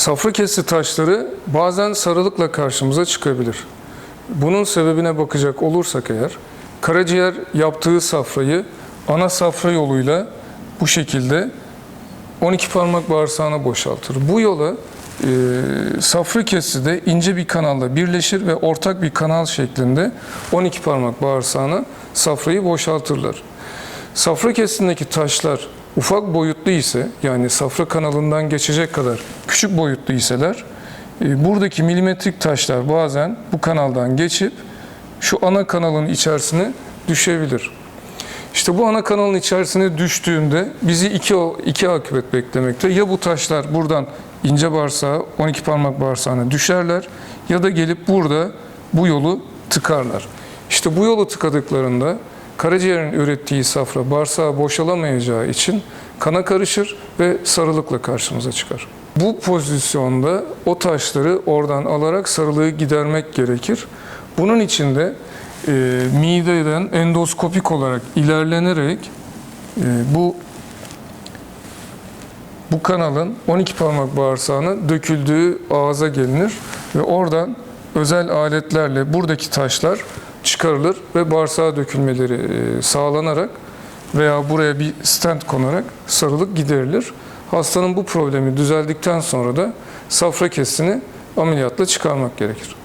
Safra kesti taşları bazen sarılıkla karşımıza çıkabilir. Bunun sebebine bakacak olursak eğer, karaciğer yaptığı safrayı ana safra yoluyla bu şekilde 12 parmak bağırsağına boşaltır. Bu yola e, safra kesi de ince bir kanalla birleşir ve ortak bir kanal şeklinde 12 parmak bağırsağına safrayı boşaltırlar. Safra kesindeki taşlar ufak boyutlu ise yani safra kanalından geçecek kadar küçük boyutlu iseler e, buradaki milimetrik taşlar bazen bu kanaldan geçip şu ana kanalın içerisine düşebilir. İşte bu ana kanalın içerisine düştüğünde bizi iki, iki akıbet beklemekte. Ya bu taşlar buradan ince bağırsağa, 12 parmak bağırsağına düşerler ya da gelip burada bu yolu tıkarlar. İşte bu yolu tıkadıklarında karaciğerin ürettiği safra bağırsağa boşalamayacağı için kana karışır ve sarılıkla karşımıza çıkar. Bu pozisyonda o taşları oradan alarak sarılığı gidermek gerekir. Bunun için de e, mideden endoskopik olarak ilerlenerek e, bu bu kanalın 12 parmak bağırsağına döküldüğü ağza gelinir ve oradan özel aletlerle buradaki taşlar çıkarılır ve bağırsağa dökülmeleri e, sağlanarak veya buraya bir stent konarak sarılık giderilir. Hastanın bu problemi düzeldikten sonra da safra kesini ameliyatla çıkarmak gerekir.